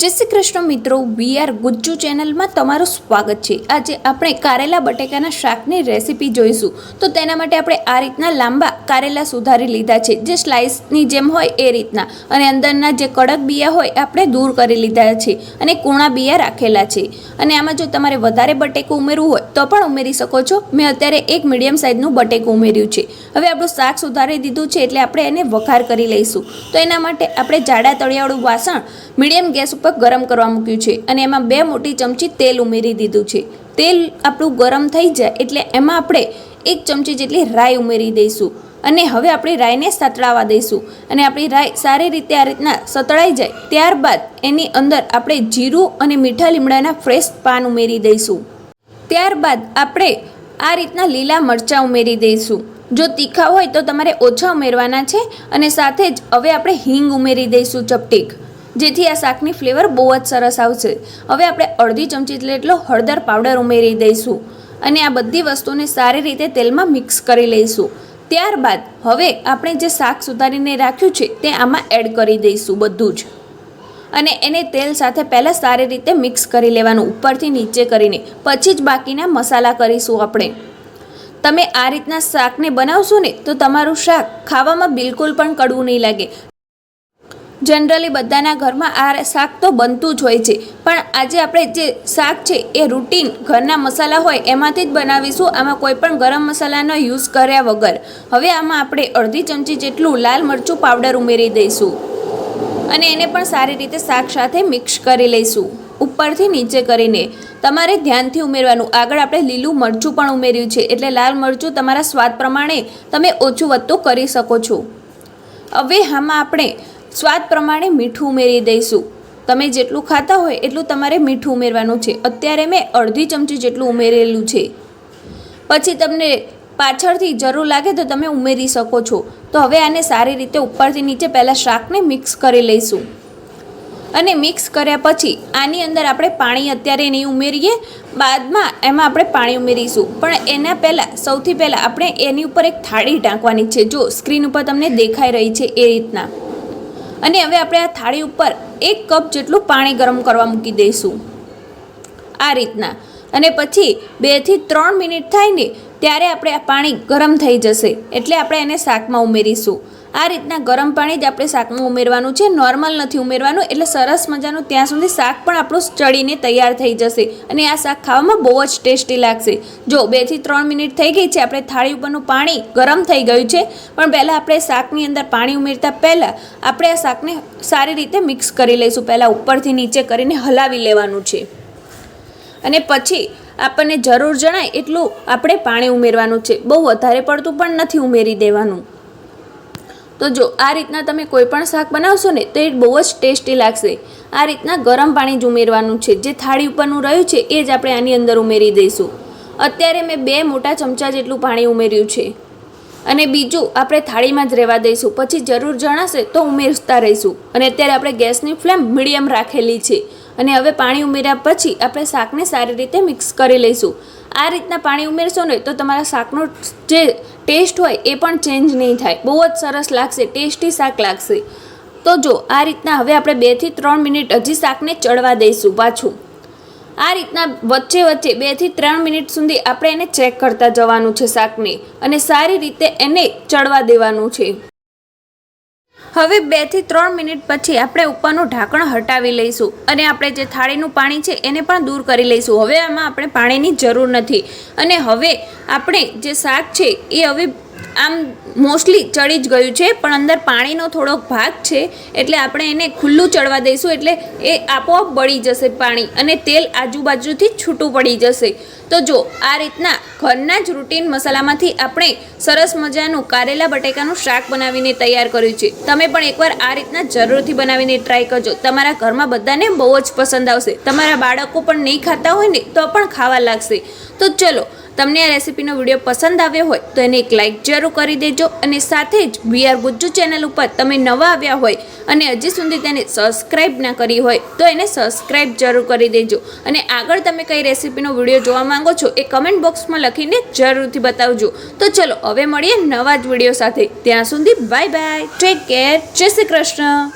જય શ્રી કૃષ્ણ મિત્રો we are Gujju ચેનલમાં તમારું સ્વાગત છે. આજે આપણે કારેલા બટેકાના શાકની રેસીપી જોઈશું. તો તેના માટે આપણે આ રીતના લાંબા કારેલા સુધારી લીધા છે. જે સ્લાઇસની જેમ હોય એ રીતના. અને અંદરના જે કડક બિયા હોય, આપણે દૂર કરી લીધા છે. અને કૂણા બિયા રાખેલા છે. અને આમાં જો તમારે વધારે બટેકું ઉમેરવું હોય, તો પણ ઉમેરી શકો છો. મેં અત્યારે એક મીડિયમ સાઇઝનું બટેકું ઉમેર્યું છે. હવે આપણું શાક સુધારી દીધું છે, એટલે આપણે એને વઘાર કરી લઈશું. તો એના માટે આપણે જાડા તળિયાવાળું વાસણ, મીડિયમ ગેસ ઉપર ગરમ કરવા મૂક્યું છે અને એમાં બે મોટી ચમચી તેલ ઉમેરી દીધું છે. તેલ આપણું ગરમ થઈ જાય એટલે એમાં આપણે એક ચમચી જેટલી રાઈ ઉમેરી દઈશું અને હવે આપણી રાઈને સતળાવા દઈશું અને આપણી રાઈ સારી રીતે આ રીતના સતળાઈ જાય ત્યારબાદ એની અંદર આપણે જીરું અને મીઠા લીમડાના ફ્રેશ પાન ઉમેરી દઈશું. ત્યારબાદ આપણે આ રીતના લીલા મરચાં ઉમેરી દઈશું. જો તીખા હોય તો તમારે ઓછા ઉમેરવાના છે અને સાથે જ હવે આપણે હિંગ ઉમેરી દઈશું ચપટીક. જેથી આ શાકની ફ્લેવર બહુ જ સરસ આવશે. હવે આપણે અડધી ચમચી જેટલો હળદર પાવડર ઉમેરી દઈશું અને આ બધી વસ્તુને સારી રીતે તેલમાં મિક્સ કરી લઈશું. ત્યારબાદ હવે આપણે જે શાક સુધારીને રાખ્યું છે તે આમાં એડ કરી દઈશું બધું જ. અને એને તેલ સાથે પહેલાં સારી રીતે મિક્સ કરી લેવાનું, ઉપરથી નીચે કરીને. પછી જ બાકીના મસાલા કરીશું આપણે. તમે આ રીતના શાકને બનાવશો ને તો તમારું શાક ખાવામાં બિલકુલ પણ કડવું નહીં લાગે. જનરલી બધાના ઘરમાં આ શાક તો બનતું જ હોય છે. પણ આજે આપણે જે શાક છે એ રૂટીન ઘરના મસાલા હોય એમાંથી જ બનાવીશું. આમાં કોઈ પણ ગરમ મસાલાનો યુઝ કર્યા વગર. હવે આમાં આપણે અડધી ચમચી જેટલું લાલ મરચું પાવડર ઉમેરી દઈશું. અને એને પણ સારી રીતે શાક સાથે મિક્સ કરી લઈશું. ઉપરથી નીચે કરીને. તમારે ધ્યાનથી ઉમેરવાનું. આગળ આપણે લીલું મરચું પણ ઉમેર્યું છે. એટલે લાલ મરચું તમારા સ્વાદ પ્રમાણે તમે ઓછું વધતું કરી શકો છો. હવે આમાં આપણે સ્વાદ પ્રમાણે મીઠું ઉમેરી દઈશું. તમે જેટલું ખાતા હોય એટલું તમારે મીઠું ઉમેરવાનું છે. અત્યારે મેં અડધી ચમચી જેટલું ઉમેરેલું છે. પછી તમને પાછળથી જરૂર લાગે તો તમે ઉમેરી શકો છો. તો હવે આને સારી રીતે ઉપરથી નીચે પહેલાં શાકને મિક્સ કરી લઈશું. અને મિક્સ કર્યા પછી આની અંદર આપણે પાણી અત્યારે નહીં ઉમેરીએ. બાદમાં એમાં આપણે પાણી ઉમેરીશું. પણ એના પહેલાં, સૌથી પહેલાં આપણે એની ઉપર એક થાળી ઢાંકવાની છે. જો સ્ક્રીન ઉપર તમને દેખાઈ રહી છે એ રીતના. અને હવે આપણે આ થાળી ઉપર એક કપ જેટલું પાણી ગરમ કરવા મૂકી દઈશું. આ રીતના. અને પછી બેથી ત્રણ મિનિટ થાય ને, ત્યારે આપણે આ પાણી ગરમ થઈ જશે. એટલે આપણે એને શાકમાં ઉમેરીશું. આ રીતના ગરમ પાણી જ આપણે શાકમાં ઉમેરવાનું છે. નોર્મલ નથી ઉમેરવાનું, એટલે સરસ મજાનું ત્યાં સુધી શાક પણ આપણું ચડીને તૈયાર થઈ જશે અને આ શાક ખાવામાં બહુ જ ટેસ્ટી લાગશે. જો બેથી ત્રણ મિનિટ થઈ ગઈ છે, આપણે થાળી ઉપરનું પાણી ગરમ થઈ ગયું છે, પણ પહેલાં આપણે શાકની અંદર પાણી ઉમેરતા પહેલાં આપણે આ શાકને સારી રીતે મિક્સ કરી લઈશું. પહેલાં ઉપરથી નીચે કરીને હલાવી લેવાનું છે. અને પછી આપણને જરૂર જણાય એટલું આપણે પાણી ઉમેરવાનું છે. બહુ વધારે પડતું પણ નથી ઉમેરી દેવાનું. તો જો આ રીતના તમે કોઈ પણ શાક બનાવશો ને, તો એ બહુ જ ટેસ્ટી લાગશે. આ રીતના ગરમ પાણી જ ઉમેરવાનું છે. જે થાળી ઉપરનું રહ્યું છે, એ જ આપણે આની અંદર ઉમેરી દઈશું. અત્યારે મેં બે મોટા ચમચા જેટલું પાણી ઉમેર્યું છે. અને બીજું આપણે થાળીમાં જ રહેવા દઈશું. પછી જરૂર જણાશે તો ઉમેરતા રહીશું. અને અત્યારે આપણે ગેસની ફ્લેમ મીડિયમ રાખેલી છે. અને હવે પાણી ઉમેર્યા પછી આપણે શાકને સારી રીતે મિક્સ કરી લઈશું. આ રીતના પાણી ઉમેરશો ને તો તમારા શાકનો જે ટેસ્ટ હોય એ પણ ચેન્જ નહીં થાય. બહુ જ સરસ લાગશે ટેસ્ટી શાક લાગશે. તો જો, આ રીતના હવે આપણે બેથી ત્રણ મિનિટ હજી શાકને ચડવા દઈશું પાછું. આ રીતના વચ્ચે વચ્ચે બેથી ત્રણ મિનિટ સુધી આપણે એને ચેક કરતા જવાનું છે શાકને અને સારી રીતે એને ચડવા દેવાનું છે. હવે બેથી ત્રણ મિનિટ પછી આપણે ઉપરનું ઢાંકણ હટાવી લઈશું અને આપણે જે થાળીનું પાણી છે એને પણ દૂર કરી લઈશું. હવે આમાં આપણે પાણીની જરૂર નથી. અને હવે આપણે જે શાક છે એ હવે આમ મોસ્ટલી ચડી જ ગયું છે, પણ અંદર પાણીનો થોડોક ભાગ છે, એટલે આપણે એને ખુલ્લું ચડવા દઈશું, એટલે એ આપોઆપ બળી જશે પાણી અને તેલ આજુબાજુથી છૂટું પડી જશે. તો જો, આ રીતના ઘરના જ રૂટીન મસાલામાંથી આપણે સરસ મજાનું કારેલા બટેકાનું શાક બનાવીને તૈયાર કર્યું છે. તમે પણ એકવાર આ રીતના જરૂરથી બનાવીને ટ્રાય કરજો. તમારા ઘરમાં બધાને બહુ જ પસંદ આવશે. તમારા બાળકો પણ નહીં ખાતા હોય ને, તો પણ ખાવા લાગશે. તો ચલો તમને આ રેસીપીનો વીડિયો પસંદ આવ્યો હોય તો એને એક લાઇક જરૂર કરી દેજો અને સાથે જ વી આર ગુજ્જુ ચેનલ ઉપર તમે નવા આવ્યા હોય અને હજી સુધી તેને સબસ્ક્રાઈબ ના કરી હોય તો એને સબસ્ક્રાઈબ જરૂર કરી દેજો. અને આગળ તમે કઈ રેસીપીનો વીડિયો જોવા માંગો છો એ કમેન્ટ બોક્સમાં લખીને જરૂરથી બતાવજો. તો ચલો, હવે મળીએ નવા જ વીડિયો સાથે. ત્યાં સુધી બાય બાય ટેક કેર જય શ્રી કૃષ્ણ.